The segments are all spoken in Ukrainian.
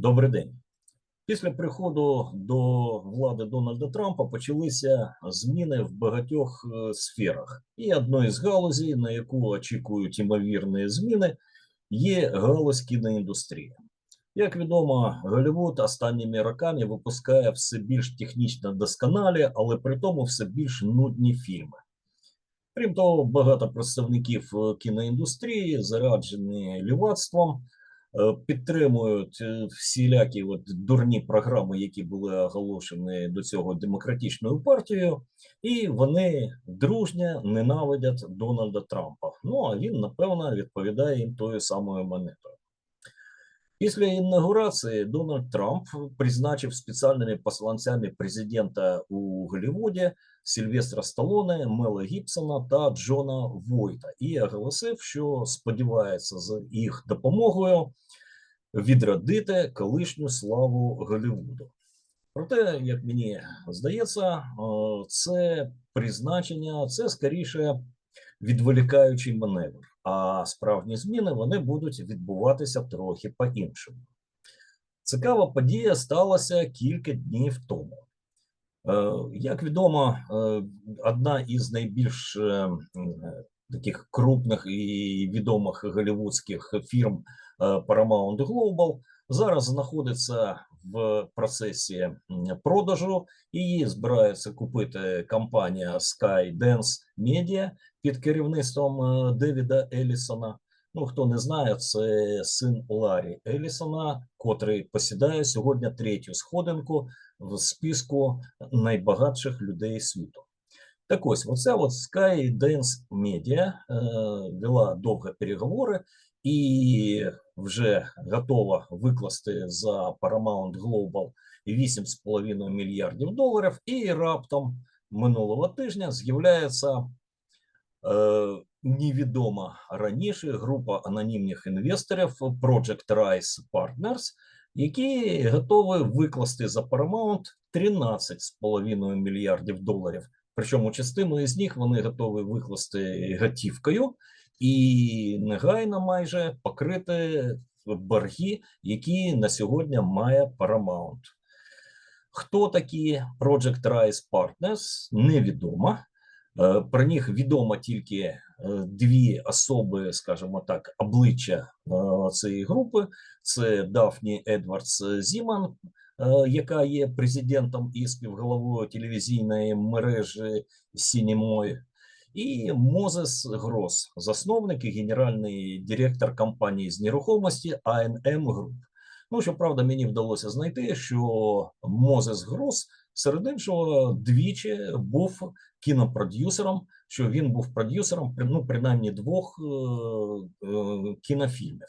Добрий день. Після приходу до влади Дональда Трампа почалися зміни в багатьох е, сферах. І одною з галузей, на яку очікують імовірні зміни, є галузь кіноіндустрії. Як відомо, Голлівуд останніми роками випускає все більш технічно досконалі, але при тому все більш нудні фільми. Крім того, багато представників е, кіноіндустрії заряджені лівацтвом, підтримують е, всілякі от дурні програми, які були оголошені до цього демократичною партією, і вони дружньо ненавидять Дональда Трампа. Ну а він, напевно, відповідає їм тою самою монетою. Після інаугурації Дональд Трамп призначив спеціальними посланцями президента у Голлівуді Сільвестра Сталоне, Мела Гібсона та Джона Войта і оголосив, що сподівається з їх допомогою відродити колишню славу Голлівуду. Проте, як мені здається, е, це призначення це скоріше відволікаючий маневр. А справжні зміни вони будуть відбуватися трохи по-іншому. Цікава подія сталася кілька днів тому. Е, Як відомо, е, одна із найбільш е, таких крупних і відомих голівудських фірм Paramount Global зараз знаходиться в процесі продажу. Її збирається купити компанія Skydance Media під керівництвом е, Девіда Елісона. Ну, хто не знає, це син Ларі Елісона, котрий посідає сьогодні третю сходинку в списку найбагатших людей світу. Так ось, оця от Skydance Media е, вела довго переговори і вже готова викласти за Paramount Global 8,5 мільярдів доларів. І раптом минулого тижня з'являється е, невідома раніше група анонімних інвесторів Project Rise Partners, які готові викласти за Paramount 13,5 мільярдів доларів. Причому частину із них вони готові викласти готівкою і негайно майже покрити борги, які на сьогодні має Paramount. Хто такі Project Rise Partners, невідомо. Е, Про них відомо тільки е, дві особи, скажімо так, обличчя е, цієї групи: це Дафні Едвардс Зіман, яка є президентом і співголовою телевізійної мережі Сінімой, і Мозес Грос, засновник і генеральний директор компанії з нерухомості ANM Group. Ну, щоправда, мені вдалося знайти, що Мозес Грос серед іншого двічі був кінопродюсером, що він був продюсером ну, принаймні двох е, е, кінофільмів.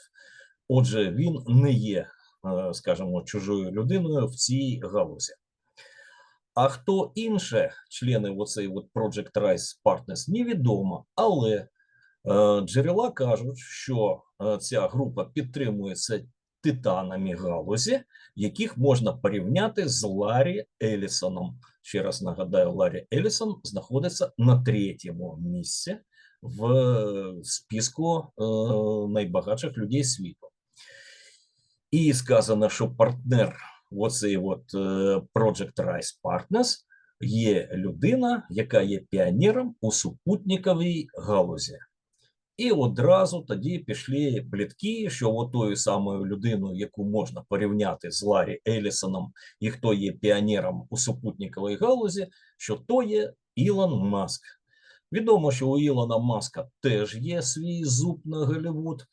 Отже, він не є, е, скажімо, чужою людиною в цій галузі. А хто інше, члени оцей от Project Rise Partners, невідомо, але е, джерела кажуть, що е, ця група підтримується титанами галузі, яких можна порівняти з Ларі Елісоном. Ще раз нагадаю, Ларі Елісон знаходиться на третьому місці в е, списку е, найбагатших людей світу. І сказано, що партнер оцей от е, Project Rise Partners є людина, яка є піонером у супутниковій галузі. І одразу тоді пішли плітки, що отою самою людиною, яку можна порівняти з Ларі Елісоном, і хто є піонером у супутниковій галузі, що то є Ілон Маск. Відомо, що у Ілона Маска теж є свій зуб на Голлівуд, е,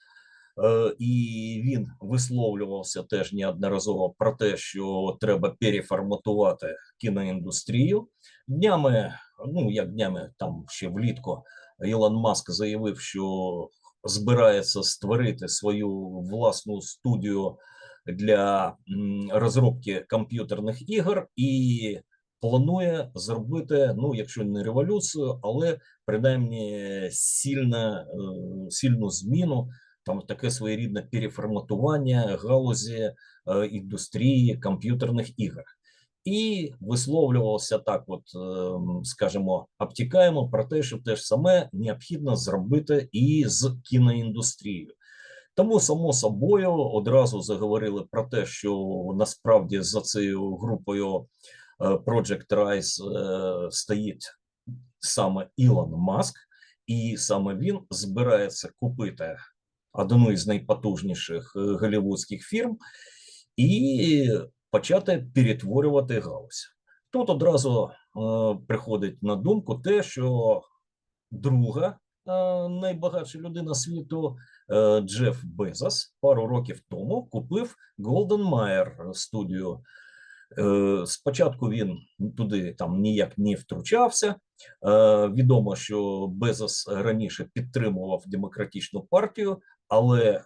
і він висловлювався теж неодноразово про те, що треба переформатувати кіноіндустрію. Днями, ну як днями, там ще влітку. Ілон Маск заявив, що збирається створити свою власну студію для розробки комп'ютерних ігор і планує зробити, ну, якщо не революцію, але принаймні сильна, е, сильну зміну, там таке своєрідне переформатування галузі е, індустрії комп'ютерних ігор і висловлювався так, от ем, скажімо, обтікаємо про те, що те ж саме необхідно зробити і з кіноіндустрією. Тому, само собою, одразу заговорили про те, що насправді за цією групою е, Project Rise е, стоїть саме Ілон Маск, і саме він збирається купити одну із найпотужніших е, голівудських фірм і почати перетворювати галузь. Тут одразу е, приходить на думку те, що друга е, найбагатша людина світу е, Джеф Безос пару років тому купив Golden Mayer студію. Е, Спочатку він туди там ніяк не втручався. Відомо, що Безос раніше підтримував демократичну партію, але е,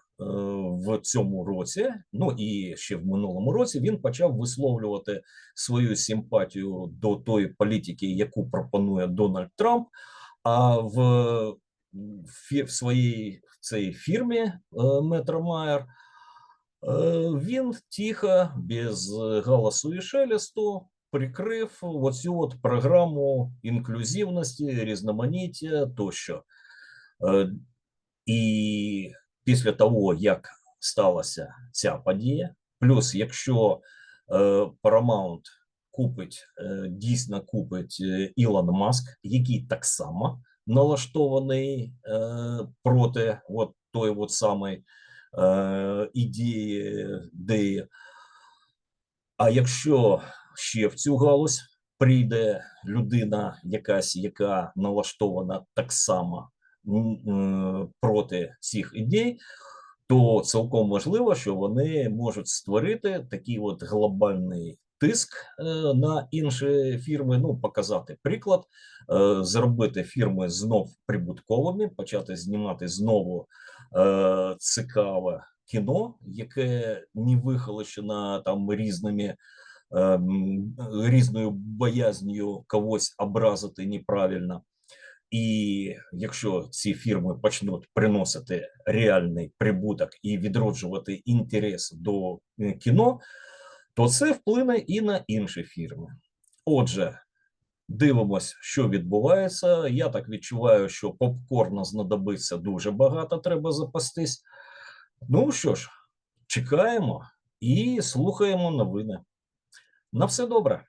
в цьому році, ну і ще в минулому році, він почав висловлювати свою симпатію до тої політики, яку пропонує Дональд Трамп. А в, в своїй в цій фірмі Метромайер е, він тихо, без галасу і шелесту, прикрив оцю от програму інклюзивності, різноманіття тощо. Е, І після того, як сталася ця подія, плюс якщо е, Paramount купить, е, дійсно купить е, Ілон Маск, який так само налаштований проти от той от самої ідеї, ідеї. А якщо ще в цю галузь прийде людина, якась, яка налаштована так само проти цих ідей, то цілком можливо, що вони можуть створити такий от глобальний тиск е, на інші фірми. Ну, показати приклад, е, зробити фірми знов прибутковими, почати знімати знову е, цікаве кіно, яке не вихолощено там різними. ем, Різною боязнью когось образити неправильно, і якщо ці фірми почнуть приносити реальний прибуток і відроджувати інтерес до е, кіно, то це вплине і на інші фірми. Отже, дивимось, що відбувається. Я так відчуваю, що попкорна знадобиться дуже багато, треба запастись. Ну що ж, чекаємо і слухаємо новини. На все добре.